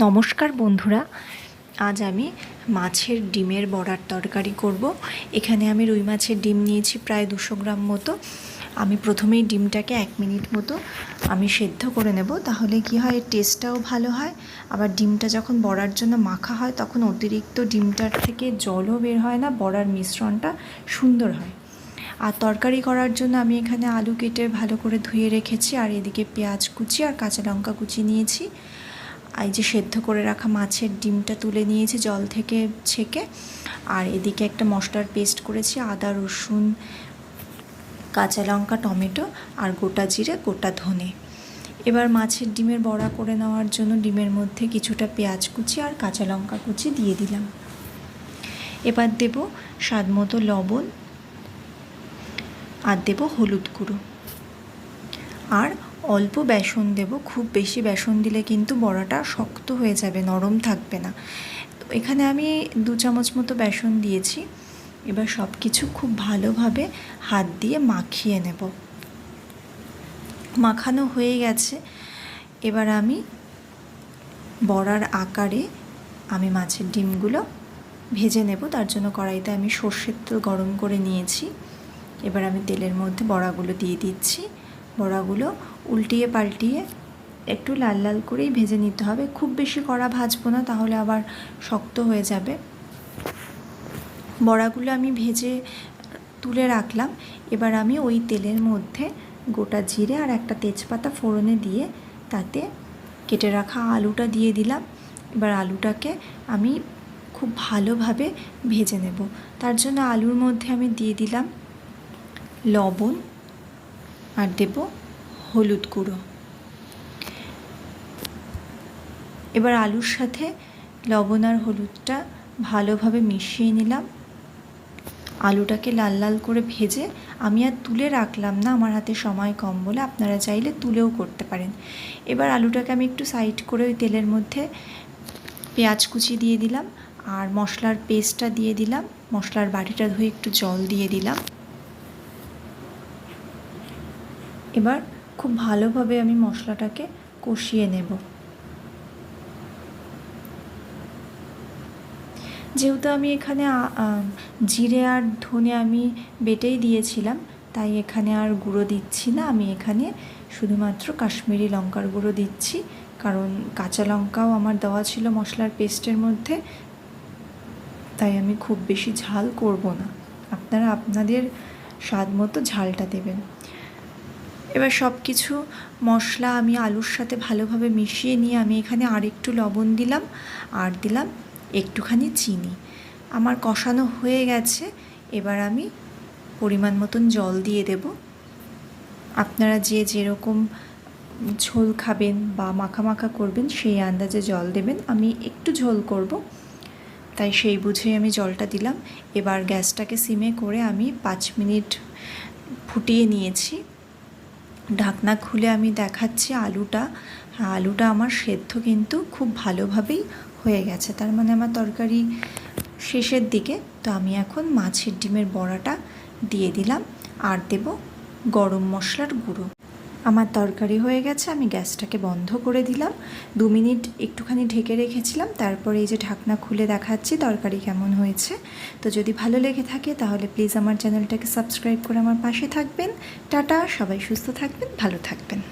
নমস্কার বন্ধুরা, আজ আমি মাছের ডিমের বড়ার তরকারি করব। এখানে আমি রুই মাছের ডিম নিয়েছি প্রায় দুশো গ্রাম মতো। আমি প্রথমেই ডিমটাকে এক মিনিট মতো আমি সেদ্ধ করে নেব, তাহলে কি হয় এর টেস্টটাও ভালো হয়। আবার ডিমটা যখন বড়ার জন্য মাখা হয়, তখন অতিরিক্ত ডিমটার থেকে জলও বের হয় না, বড়ার মিশ্রণটা সুন্দর হয়। আর তরকারি করার জন্য আমি এখানে আলু কেটে ভালো করে ধুয়ে রেখেছি, আর এদিকে পেঁয়াজ কুচি আর কাঁচা লঙ্কা কুচি নিয়েছি। এই যে সেদ্ধ করে রাখা মাছের ডিমটা তুলে নিয়েছি জল থেকে ছেঁকে। আর এদিকে একটা মশলার পেস্ট করেছি, আদা, রসুন, কাঁচা লঙ্কা, টমেটো আর গোটা জিরে, গোটা ধনে। এবার মাছের ডিমের বড়া করে নেওয়ার জন্য ডিমের মধ্যে কিছুটা পেঁয়াজ কুচি আর কাঁচা লঙ্কা কুচি দিয়ে দিলাম। এবার দেব স্বাদ মতো লবণ আর দেব হলুদ গুঁড়ো। আর অল্প বেসন দেব, খুব বেশি বেসন দিলে কিন্তু বড়াটা শক্ত হয়ে যাবে, নরম থাকবে না। তো এখানে আমি দু চামচ মতো বেসন দিয়েছি। এবার সব কিছু খুব ভালোভাবে হাত দিয়ে মাখিয়ে নেব। মাখানো হয়ে গেছে। এবার আমি বড়ার আকারে আমি মাছের ডিমগুলো ভেজে নেব। তার জন্য কড়াইতে আমি সর্ষের তেল গরম করে নিয়েছি। এবার আমি তেলের মধ্যে বড়াগুলো দিয়ে দিচ্ছি। বড়াগুলো উল্টিয়ে পাল্টিয়ে একটু লাল লাল করেই ভেজে নিতে হবে। খুব বেশি কড়া ভাজবো না, তাহলে আবার শক্ত হয়ে যাবে। বড়াগুলো আমি ভেজে তুলে রাখলাম। এবার আমি ওই তেলের মধ্যে গোটা জিরে আর একটা তেজপাতা ফোড়নে দিয়ে তাতে কেটে রাখা আলুটা দিয়ে দিলাম। এবার আলুটাকে আমি খুব ভালোভাবে ভেজে নেব। তার জন্য আলুর মধ্যে আমি দিয়ে দিলাম লবণ আর দেব হলুদ গুঁড়ো। এবার আলুর সাথে লবণ আর হলুদটা ভালোভাবে মিশিয়ে নিলাম। আলুটাকে লাল লাল করে ভেজে আমি আর তুলে রাখলাম না, আমার হাতে সময় কম বলে আপনারা চাইলে তুলেও করতে পারেন। এবার আলুটাকে আমি একটু সাইড করে ওই তেলের মধ্যে পেঁয়াজ কুচি দিয়ে দিলাম আর মশলার পেস্টটা দিয়ে দিলাম। মশলার বাটিটা ধুয়ে একটু জল দিয়ে দিলাম। এবার খুব ভালোভাবে আমি মশলাটাকে কষিয়ে নেব। যেহেতু আমি এখানে জিরে আর ধনে আমি বেটেই দিয়েছিলাম, তাই এখানে আর গুঁড়ো দিচ্ছি না। আমি এখানে শুধুমাত্র কাশ্মীরি লঙ্কার গুঁড়ো দিচ্ছি, কারণ কাঁচা লঙ্কাও আমার দেওয়া ছিল মশলার পেস্টের মধ্যে, তাই আমি খুব বেশি ঝাল করব না। আপনারা আপনাদের স্বাদ মতো ঝালটা দেবেন। এবার সব কিছু মশলা আমি আলুর সাথে ভালোভাবে মিশিয়ে নিয়ে আমি এখানে আরেকটু লবণ দিলাম, আর দিলাম একটুখানি চিনি। আমার কষানো হয়ে গেছে, এবার আমি পরিমাণ মতন জল দিয়ে দেব। আপনারা যে যেরকম ঝোল খাবেন বা মাখা মাখা করবেন, সেই আন্দাজে জল দেবেন। আমি একটু ঝোল করব, তাই সেই বুঝেই আমি জলটা দিলাম। এবার গ্যাসটাকে সিমে করে আমি পাঁচ মিনিট ফুটিয়ে নিয়েছি। ঢাকনা খুলে আমি দেখাচ্ছি আলুটা। আলুটা আমার সেদ্ধ কিন্তু খুব ভালোভাবেই হয়ে গেছে। তার মানে আমার তরকারি শেষের দিকে তো আমি এখন মাছের ডিমের বড়াটা দিয়ে দিলাম। আর দেব গরম মশলার গুঁড়ো। আমার তরকারি হয়ে গেছে, আমি গ্যাসটাকে বন্ধ করে দিলাম। দু মিনিট একটুখানি ঢেকে রেখেছিলাম, তারপরে এই যে ঢাকনা খুলে দেখাচ্ছি তরকারি কেমন হয়েছে। তো যদি ভালো লেগে থাকে তাহলে প্লিজ আমার চ্যানেলটাকে সাবস্ক্রাইব করে আমার পাশে থাকবেন। টাটা, সবাই সুস্থ থাকবেন, ভালো থাকবেন।